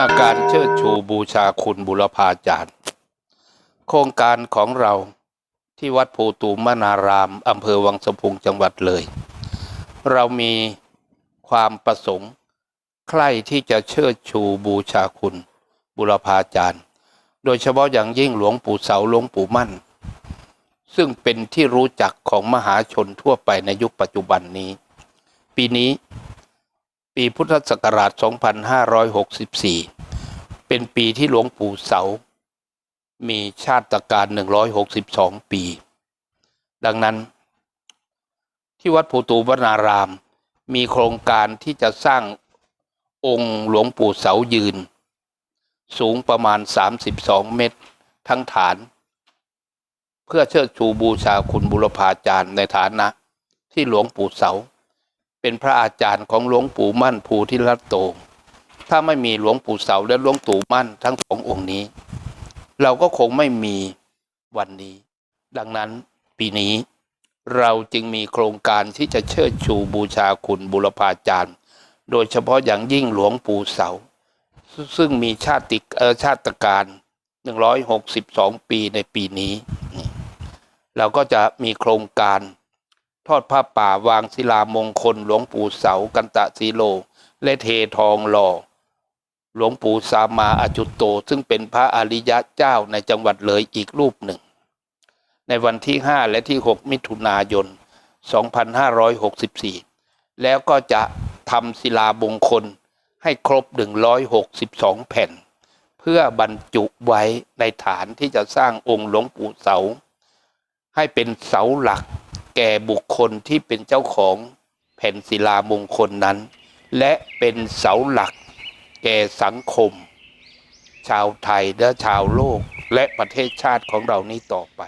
อาการเชิดชูบูชาคุณบุรพาจารย์ โครงการของเราที่วัดโพตูมนารามอำเภอวังสะพุงจังหวัดเลย เรามีความประสงค์ ใคร่ที่จะเชิดชูบูชาคุณบุรพาจารย์ โดยเฉพาะอย่างยิ่งหลวงปู่เสาหลวงปู่มั่น ซึ่งเป็นที่รู้จักของมหาชนทั่วไปในยุคปัจจุบันนี้ ปีนี้ปีพุทธศักราช 2564 เป็นปีที่หลวงปู่เสา มีชาติการ 162 ปี ดังนั้น ที่วัดภูตูวนาราม มีโครงการที่จะสร้างองค์หลวงปู่เสายืน สูงประมาณ 32 เมตรทั้งฐาน เพื่อเชิดชูบูชาคุณบุรพาจารย์ในฐานะ ที่หลวงปู่เสา เป็นพระอาจารย์ของหลวงปู่มั่นภูทิรัตโต ถ้าไม่มีหลวงปู่เสาและหลวงปู่มั่นทั้งสององค์นี้ เราก็คงไม่มีวันนี้ ดังนั้นปีนี้เราจึงมีโครงการที่จะเชิดชูบูชาคุณบุรพาจารย์ โดยเฉพาะอย่างยิ่งหลวงปู่เสา ซึ่งมีชาติเอ่อชาติการ 162 ปีในปีนี้ เราก็จะมีโครงการทอดผ้าป่าวางศิลามงคลหลวงปู่เสากันตะสีโล และเททองหล่อ หลวงปู่สามาอาจุตโต ซึ่งเป็นพระอริยะเจ้าในจังหวัดเลยอีกรูปหนึ่ง ในวันที่ 5 และที่ 6 มิถุนายน 2564 แล้วก็จะทำศิลาบงคลให้ครบ 162 แผ่น เพื่อบรรจุไว้ในฐานที่จะสร้างองค์หลวงปู่เสา ให้เป็นเสาหลักแก่บุคคลที่เป็นเจ้าของแผ่นศิลามงคลนั้น และเป็นเสาหลัก ก่สังคม ชาวไทยและชาวโลกและประเทศชาติของเรานี้ต่อไป